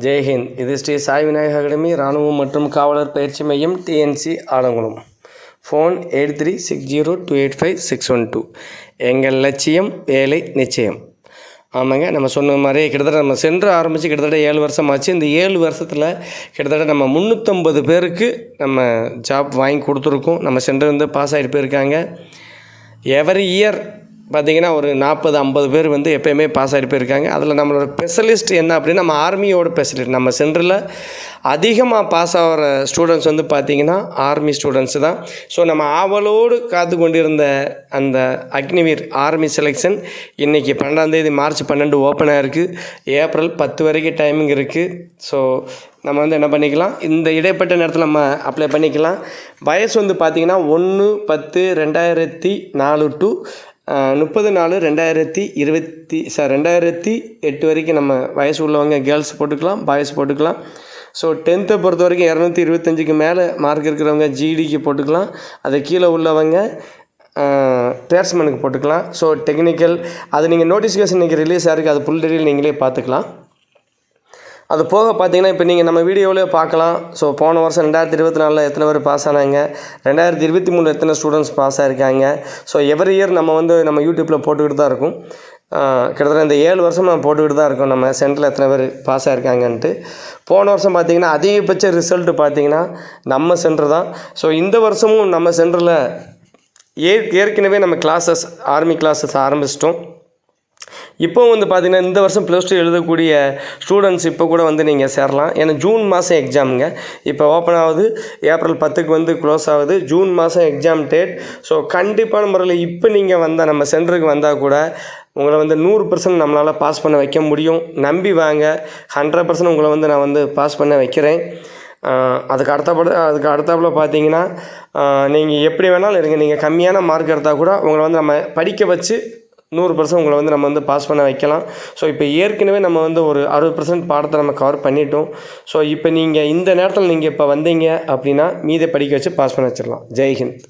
ஜெய்ஹிந்த் இது ஸ்ரீ சாய் விநாயகர் அகாடமி இராணுவம் மற்றும் காவலர் பயிற்சி மையம் TNC Alangulam. Phone eight three six zero two eight five six one two. எங்கள் லட்சியம் வேலை நிச்சயம். ஆமாங்க நம்ம சொன்ன மாதிரி கிட்டத்தட்ட நம்ம சென்று ஆரம்பித்து கிட்டத்தட்ட ஏழு வருஷம் ஆச்சு இந்த ஏழு வருஷத்தில் கிட்டத்தட்ட நம்ம முந்நூற்றம்பது பேருக்கு நம்ம ஜாப் வாங்கி கொடுத்துருக்கோம். நம்ம சென்று வந்து பாஸ் ஆகிட்டு போயிருக்காங்க. எவரி இயர் பார்த்தீங்கன்னா ஒரு நாற்பது ஐம்பது பேர் வந்து எப்போயுமே பாஸ் ஆகிட்டு போயிருக்காங்க. அதில் நம்மளோட ஸ்பெஷலிஸ்ட் என்ன அப்படின்னா நம்ம ஆர்மியோட ஸ்பெஷலிஸ்ட் நம்ம சென்டரில் அதிகமாக பாஸ் ஆகிற ஸ்டூடெண்ட்ஸ் வந்து பார்த்திங்கன்னா ஆர்மி ஸ்டூடெண்ட்ஸ் தான். ஸோ நம்ம ஆவலோடு காத்து கொண்டிருந்த அந்த அக்னிவீர் ஆர்மி செலெக்ஷன் இன்றைக்கி பன்னெண்டாந்தேதி மார்ச் பன்னெண்டு ஓப்பன் ஆகிருக்கு ஏப்ரல் பத்து வரைக்கும் டைமிங் இருக்குது ஸோ நம்ம வந்து என்ன பண்ணிக்கலாம்? இந்த இடைப்பட்ட நேரத்தில் நம்ம அப்ளை பண்ணிக்கலாம். வயசு வந்து பார்த்திங்கன்னா ஒன்று பத்து ரெண்டாயிரத்தி நாலு டு முப்பது நாலு ரெண்டாயிரத்தி இருபத்தி சார் ரெண்டாயிரத்தி எட்டு வரைக்கும் நம்ம வயசு உள்ளவங்க கேர்ள்ஸ் போட்டுக்கலாம் பாய்ஸ் போட்டுக்கலாம். ஸோ டென்த்தை பொறுத்த வரைக்கும் இரநூத்தி இருபத்தஞ்சுக்கு மேலே மார்க் இருக்கிறவங்க ஜிடிக்கு போட்டுக்கலாம். அது கீழே உள்ளவங்க ட்ரேட்ஸ்மேனுக்கு போட்டுக்கலாம். ஸோ டெக்னிக்கல் அது நீங்கள் நோட்டிஃபிகேஷன் இன்றைக்கி ரிலீஸ் ஆகிருக்கு அது ஃபுல் டீட்டெயில் நீங்களே பார்த்துக்கலாம். அது போக பார்த்தீங்கன்னா இப்போ நீங்கள் நம்ம வீடியோவிலே பார்க்கலாம். ஸோ போன வருஷம் ரெண்டாயிரத்தி இருபத்தி நாலில் எத்தனை பேர் பாஸ் ஆனாங்க? ரெண்டாயிரத்தி இருபத்தி மூணில் எத்தனை ஸ்டூடெண்ட்ஸ் பாஸ் ஆகிருக்காங்க ஸோ எவ்ரி இயர் நம்ம வந்து நம்ம யூடியூப்பில் போட்டுக்கிட்டு தான் இருக்கும். கிட்டத்தட்ட இந்த ஏழு வருஷம் நம்ம போட்டுக்கிட்டு தான் இருக்கோம். நம்ம சென்டரில் எத்தனை பேர் பாஸ் ஆகிருக்காங்கன்ட்டு போன வருஷம் பார்த்தீங்கன்னா அதிகபட்ச ரிசல்ட்டு பார்த்தீங்கன்னா நம்ம சென்டர் தான். ஸோ இந்த வருஷமும் நம்ம சென்டரில் ஏ ஏற்கனவே நம்ம கிளாஸஸ் ஆர்மி கிளாஸஸ் ஆரம்பிச்சிட்டோம். இப்போ வந்து பார்த்திங்கன்னா இந்த வருஷம் ப்ளஸ் டூ எழுதக்கூடிய ஸ்டூடெண்ட்ஸ் இப்போ கூட வந்து நீங்கள் சேரலாம். ஏன்னா ஜூன் மாதம் எக்ஸாமுங்க இப்போ ஓப்பன் ஆகுது. ஏப்ரல் பத்துக்கு வந்து க்ளோஸ் ஆகுது. ஜூன் மாதம் எக்ஸாம் டேட் ஸோ கண்டிப்பான முறையில் இப்போ நீங்கள் வந்தால் நம்ம சென்டருக்கு வந்தால் கூட உங்களை வந்து நூறு பர்சன்ட் நம்மளால் பாஸ் பண்ண வைக்க முடியும். நம்பி வாங்க. ஹண்ட்ரட் பர்சன்ட் உங்களை வந்து நான் வந்து பாஸ் பண்ண வைக்கிறேன். அதுக்கு அடுத்தபடி அதுக்கு அடுத்தாப்புல பார்த்தீங்கன்னா நீங்கள் எப்படி வேணாலும் இருங்க. நீங்கள் கம்மியான மார்க் எடுத்தால் கூட உங்களை வந்து நம்ம படிக்க வச்சு நூறு பர்சன்ட் உங்களை வந்து நம்ம வந்து பாஸ் பண்ண வைக்கலாம். ஸோ இப்போ ஏற்கனவே நம்ம வந்து ஒரு அறுபது பர்சன்ட் பாடத்தை நம்ம கவர் பண்ணிட்டோம். ஸோ இப்போ நீங்கள் இந்த நேரத்தில் நீங்கள் இப்போ வந்தீங்க அப்படின்னா மீதை படிக்க வச்சு பாஸ் பண்ண வச்சிடலாம். ஜெய்ஹிந்த்